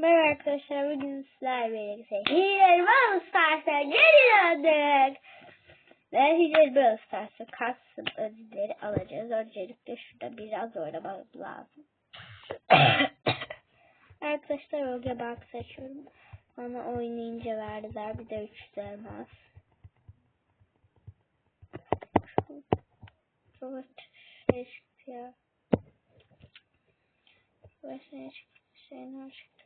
Merhaba arkadaşlar bugün sizlerle birlikte Hilal Brawl Stars'a geri döndük. Ve Hilal Brawl Stars'a kalsın ödülleri alacağız. Öncelikle şurada biraz oynamamız lazım. arkadaşlar önce bank seçiyorum. Bana oynayınca verdiler bir de 300 elmas. Çok şey çıktı ya. Başına çıktı. Şeyler çıktı.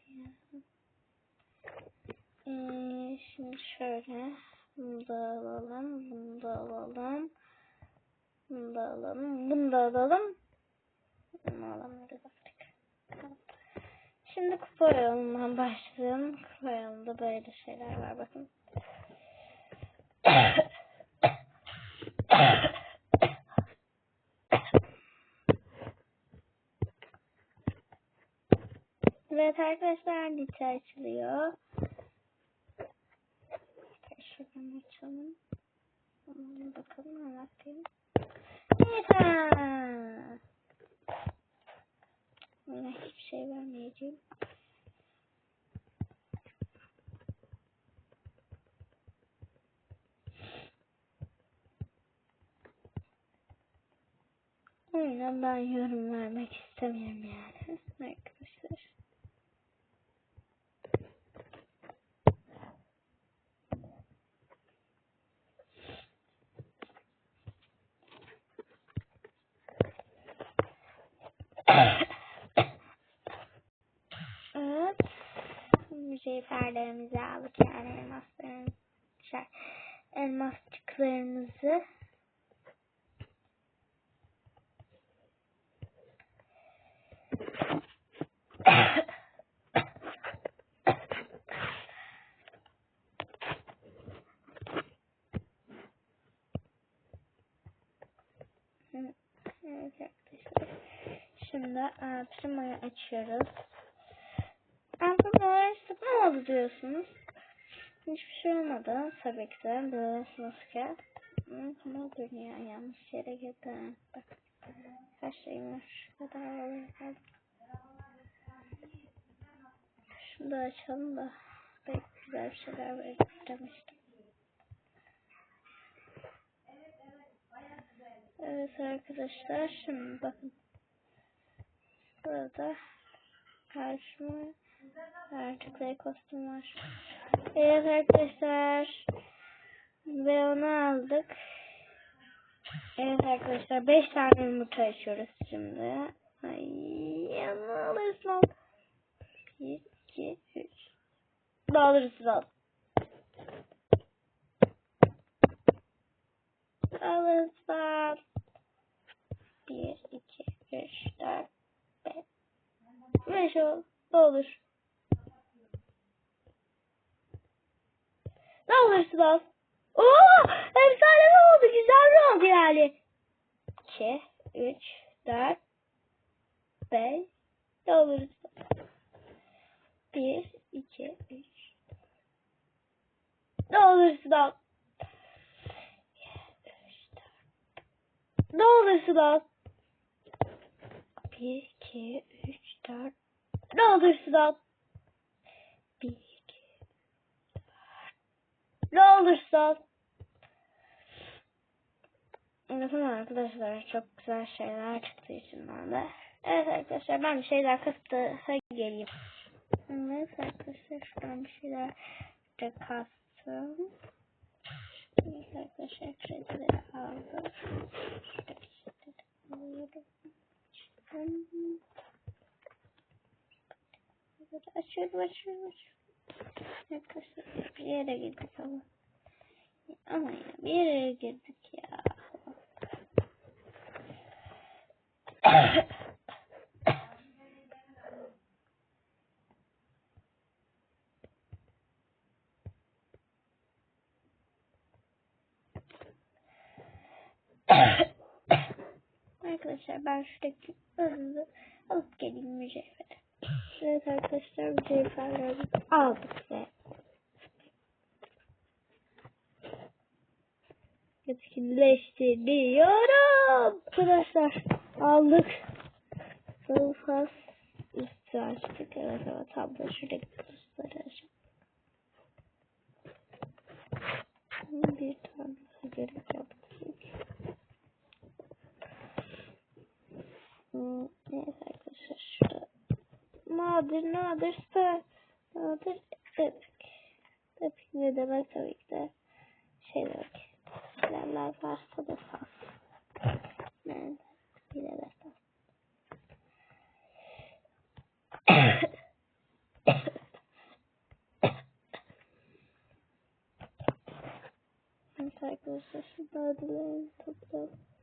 Ee, şimdi şöyle. Bunu da alalım. Bunu da alalım. Bunu da alalım. Bunu da alalım. Bunu alamıyoruz artık. Şimdi kupa oyunundan başlayalım. Kupa oyununda böyle şeyler var bakın. Evet arkadaşlar lite açılıyor. Şuradan açalım. Bakalım ne yapayım. Lite. Buna hiçbir şey vermeyeceğim. O yüzden ben yorum vermek istemiyorum yani arkadaşlar. Mücevherlerimizi aldık yani elmaslarımızı, şey, elmasçıklarımızı. Şimdi e, primayı açıyoruz. Ben primayı sıfır oldu diyorsunuz. Hiçbir şey olmadı. Tabii ki de biliyorsunuz ki. Ne dönüyor? Yanlış yere girdi. Bak. Var. Şu kadar oluyor. Şunu da açalım da. Belki güzel bir şeyler verir demiştim. Evet arkadaşlar şimdi bakın. Burada karşıma artık kostüm var. Evet arkadaşlar. Ve onu aldık. Evet arkadaşlar 5 tane yumurta açıyoruz şimdi. Ay yanına lan. 1, 2, 3. Ne alırız lan. Alırız lan. 1, 2, 3, 4, 5. 5 ol. Olur. Al. Oo, efsane oldu? Güzel mi oldu yani? 2, 3, 4, 5. Ne olursun. 1, 2, 3. Ne olursun al. Ne olursun al. 1, 2, 3, 4. Ne olursun al. 1, 2, ne olursa. Bakın arkadaşlar çok güzel şeyler çıktı içinden de. Evet arkadaşlar ben bir şeyler kastı geleyim. Evet arkadaşlar şuradan bir şeyler de kastım. Evet arkadaşlar kredileri aldım. Şurada kredileri alıyorum. Açıyorum açıyorum açıyorum. Arkadaşlar bir yere girdik ama. Ama ya bir yere girdik ya. Arkadaşlar ben şuradaki hızlı alıp geleyim mücevheri. Evet arkadaşlar mücevherlerimizi aldık ve etkinleştiriyorum. Arkadaşlar aldık. Sağ üstü açtık. Evet evet tablo şuradaki postları açalım. Bir tane gerek yaptık. Hmm, neyse arkadaşlar şurada nadir nadir star nadir. Tabii ki de demek tabii ki de şey demek. Bilenler varsa da bileler saf. Evet arkadaşlar şu nadirlerini toplayalım.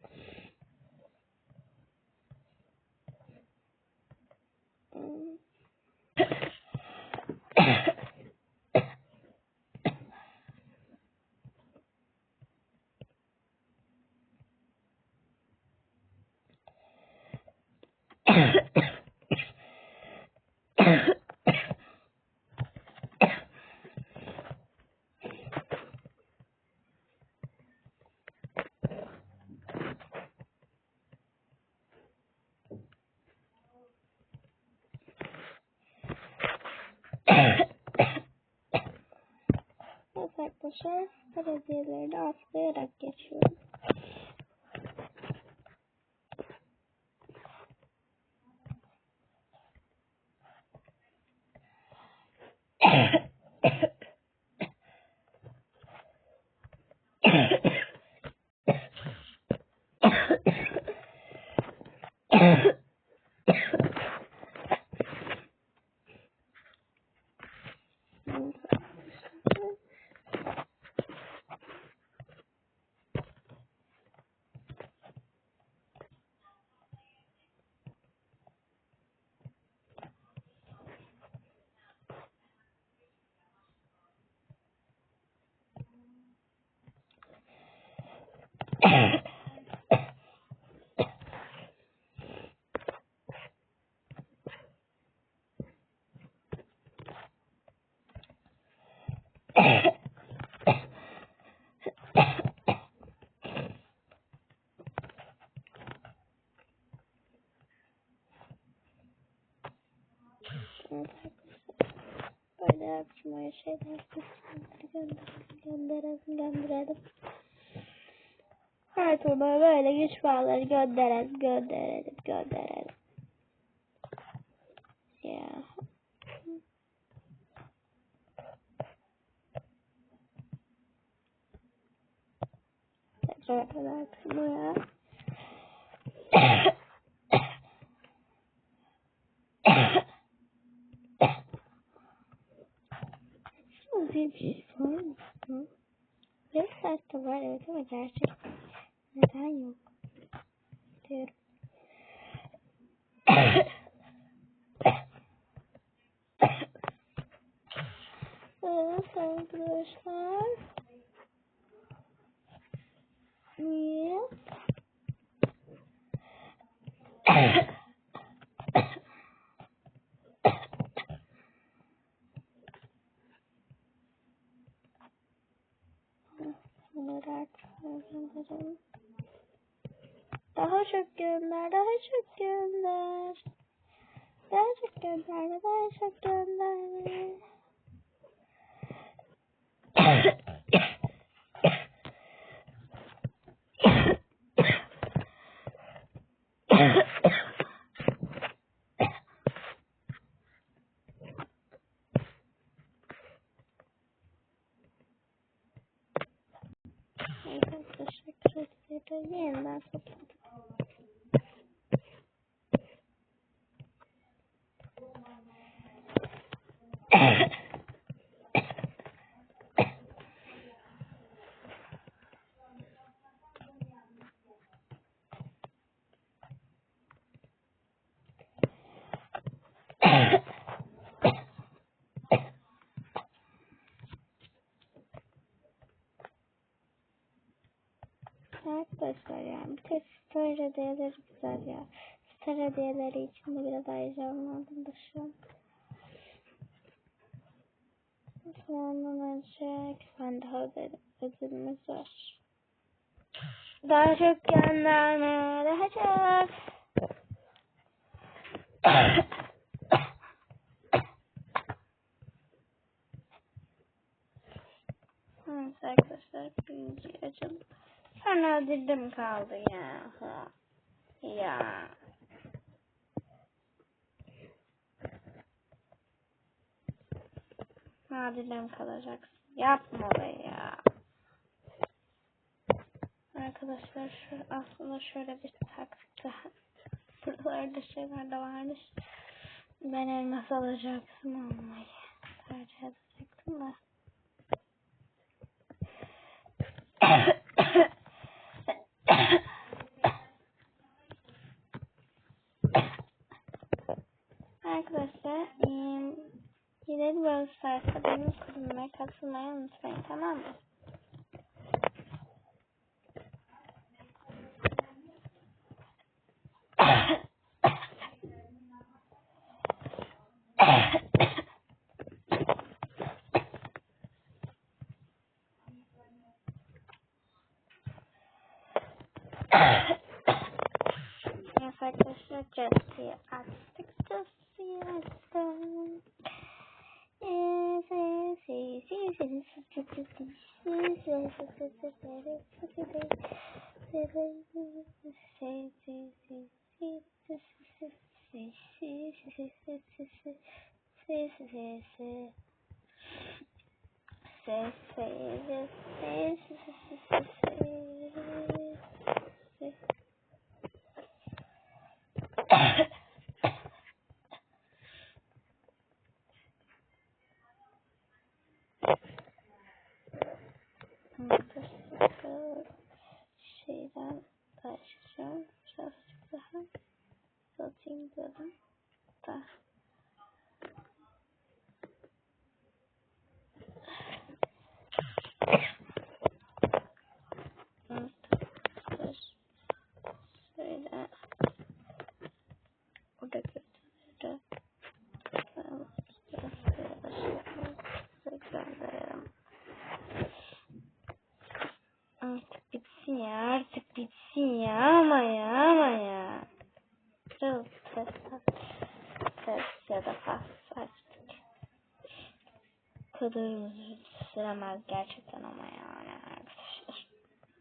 Arkadaşlar belediyeleri de atlayarak geçiyorum. Evet arkadaşlar. Evet arkadaşlar. Böyle yapmaya şeyler gönderelim, gönderelim, turda böyle güç bağları gönderelim, gönderelim, gönderelim. Ya. Tekrar kadar buraya. Şöyle bir şey var mı? Website'de var evet ama gerçek neden yok? Diyorum. evet arkadaşlar. Niye? Bunları artık gönderelim. Daha çok gönder, daha arkadaşlar yani. Bir tek star hediyeleri güzel ya. Star hediyeleri için de biraz heyecanlandım da şu an. Ondan önce kendi ödül, ödülümüz var. Daha çok gönderme, daha çok. Neyse arkadaşlar birinci açalım. Sonra dildim kaldı ya. Ya. Nadilen kalacaksın. Yapma be ya. Arkadaşlar şu aslında şöyle bir taktik daha. Buralarda şeyler de varmış. Ben elmas alacaktım almayı. Tercih edecektim de. Arkadaşlar eee, yine Brawl Stars'ta benim kulübüme katılmayı unutmayın tamam mı? Evet arkadaşlar Jesse'yi açtık. Jesse'yi açtım. Şeyden başlayacağım. Birazcık daha satayım dedim. Da. Evet. Şöyle. Burada gösterdi. Tekrarlayalım. Artık bitsin ya artık bitsin ya ama ya ama ya. Biraz test test ya da pas açtık. Bu kadar süremez gerçekten ama yani arkadaşlar.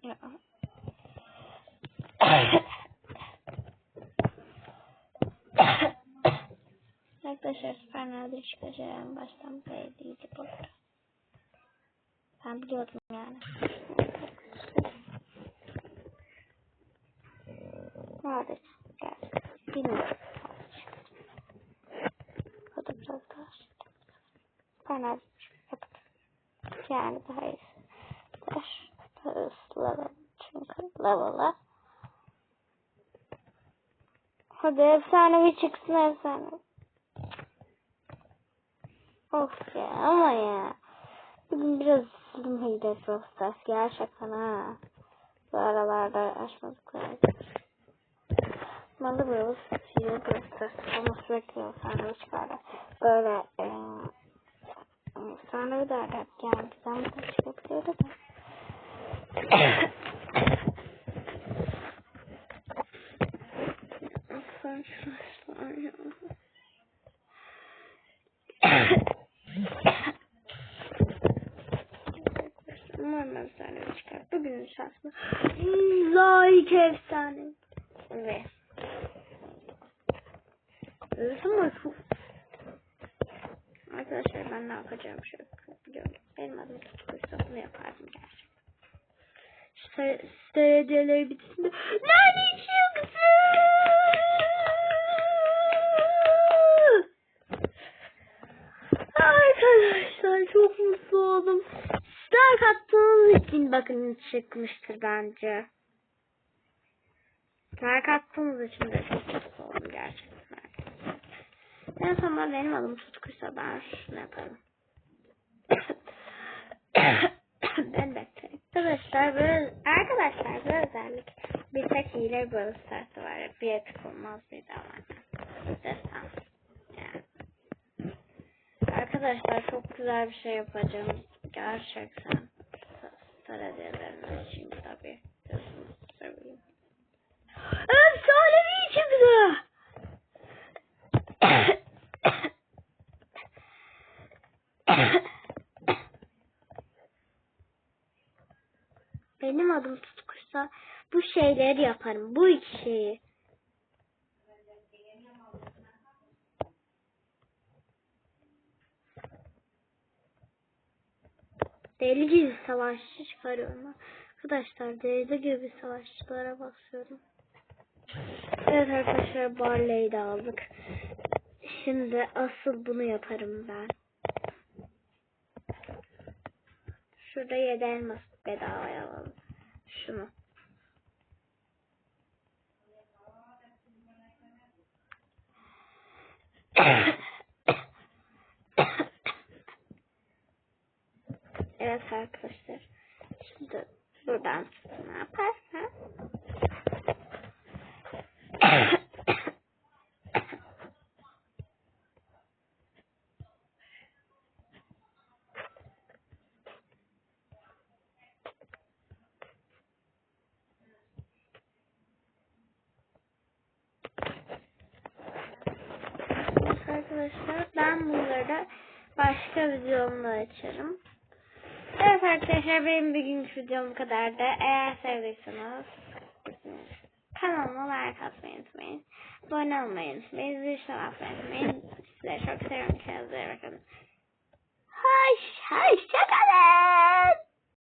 Ya. Arkadaşlar Süper Nadir çıkacağım baştan belliydi bu. Ben biliyordum yani. Nadir gel. Bilmiyorum. O da biraz daha şey. Nadir yapıp. Yani daha iyisi. Daş. Daha level. Çünkü level'a. Hadi efsanevi çıksın efsanevi. Of ya ama ya. Bugün biraz üzüldüm Hile Brawl Stars. Gerçekten ha. Bu aralarda açmadık lazım. Malı Brawl Hile Brawl. Ama sürekli efsanevi çıkardı. Böyle eee efsanevi derdi hep yani. Bizden de çıkabiliyordu da. Sen şaşlar ya. Umarım efsane çıkar. Bugünün şanslı. Like efsane. Arkadaşlar ben ne yapacağım şu biliyorum. Benim adım tutukuysa bunu yapardım gerçekten. Bitsin de. Nerede çıktı? Arkadaşlar çok mutlu oldum. Like attığınız için bakın çıkmıştır bence. Like attığınız için de çok. En sonunda benim adım tutkuysa ben şunu yaparım. ben de arkadaşlar böyle arkadaşlar böyle özellik bir tek hile böyle startı var. Bir etik olmaz bir var. Destan. Yani. Arkadaşlar çok güzel bir şey yapacağım. Gerçekten. Sarıcılarını için tabii. Gözünü seveyim. Efsanevi çıktı. Benim adım tutkuysa bu şeyleri yaparım. Bu iki şeyi. Deli gibi savaşçı çıkarıyorum. Arkadaşlar deli gibi savaşçılara basıyorum. Evet arkadaşlar Barley'i de aldık. Şimdi asıl bunu yaparım ben. Şurada 7 elmas bedavaya alalım. Şunu. evet arkadaşlar. Şimdi buradan ne yaparsam Arkadaşlar ben bunları da başka videomda açarım. Evet arkadaşlar benim bugünkü videom bu kadardı. Eğer sevdiyseniz kanalıma like atmayı unutmayın. Abone olmayı unutmayın. Zil çalmayı unutmayın. Sizleri çok seviyorum. Kendinize bakın. Hoş, hoşçakalın.